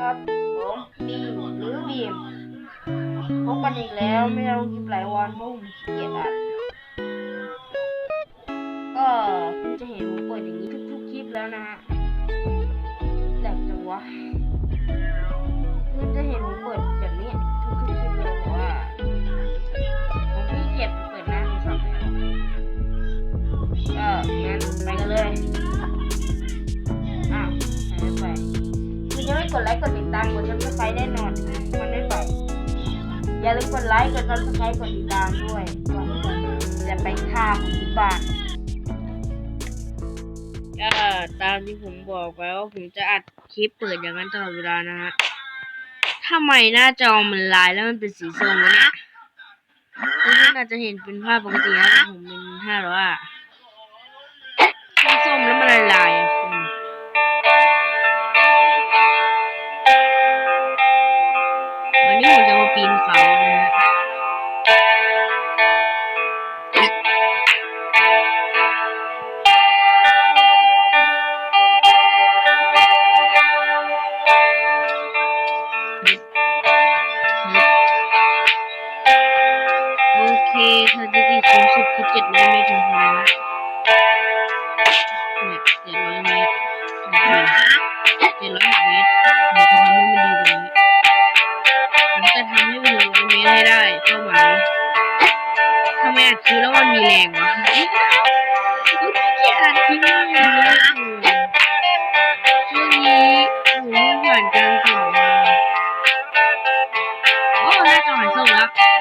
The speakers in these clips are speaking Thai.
ครับผมบีมหรือบีมพบกันอีกแล้วไม่เอาคลิปหลายวันเพราะผมขี้เกียจอัดก็คุณจะเห็นผมเปิดอย่างนี้ทุกๆคลิปแล้วนะฮะแหลกจังวะ กดไลค์กดติดตามกดซับสไครต์แน่นอนมันไม่ไปอย่าลืมกดไลค์กดซับสไครต์กดติดตามด้วยก่อนจะไปฆ่าผมบ้านก็ตามที่ผมบอกไปว่าผมจะอัดคลิปเปิดอย่างนั้นตลอดเวลานะฮะทำไมหน้าจอมันลายแล้วมันเป็นสีส้มวะเนี่ยคุณอาจจะเห็นเป็นภาพปกตินะแต่ผมเป็นห้าร้อยอะส้มแล้วมันลายๆอะ ม อ้หน้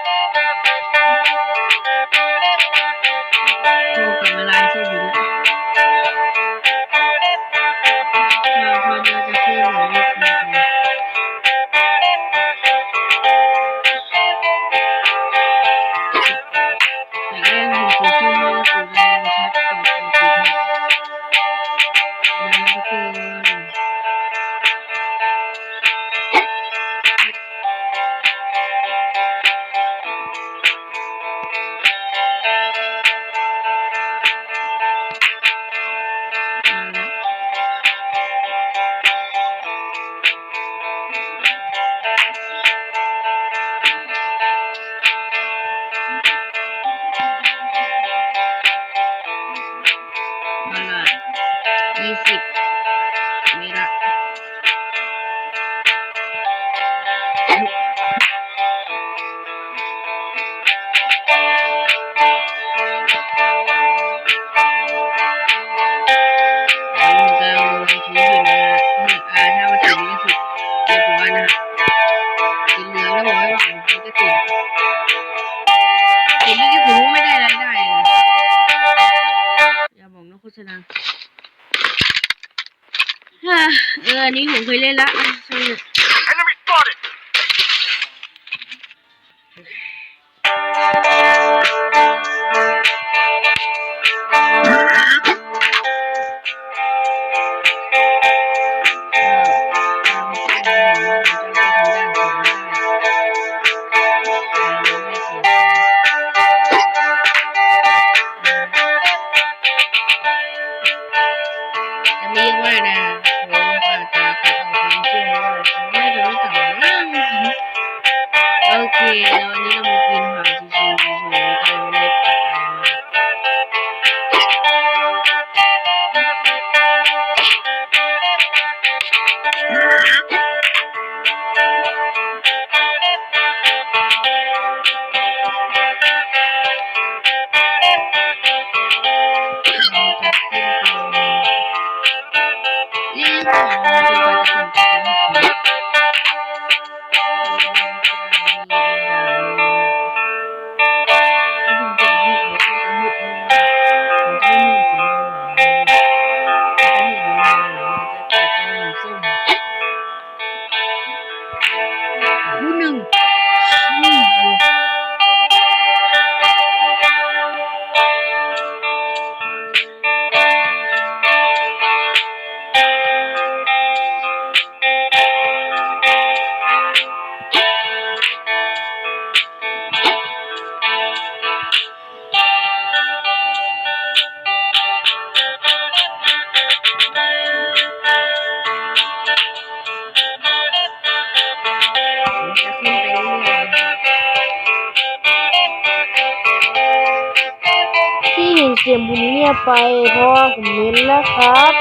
บอกนะโฆษณาฮ่าเออ อันนี้ผมเคยเล่นละ ไปเพราะว่าผมเน้นแล้วครับ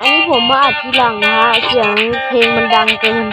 อันนี้ผมมาอัดทีหลังฮะเสียงเพลงมันดังเกิน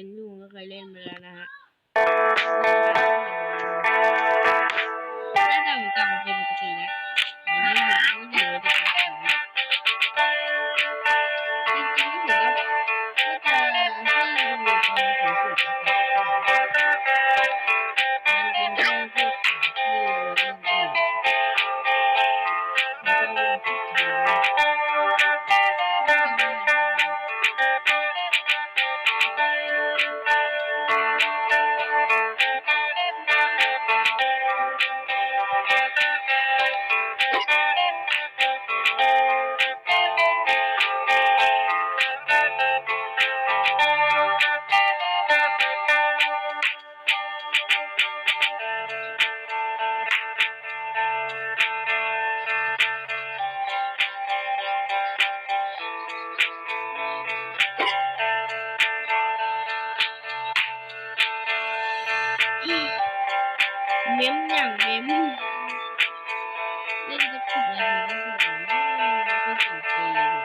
ยงยุ่งก็เคยเล่นมาแล้วนะฮะน่าจะองต่างเป็นปกตินะ แห่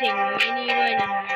สิ่งไม่นี่ด้วยนะคะ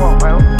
ตัวนี้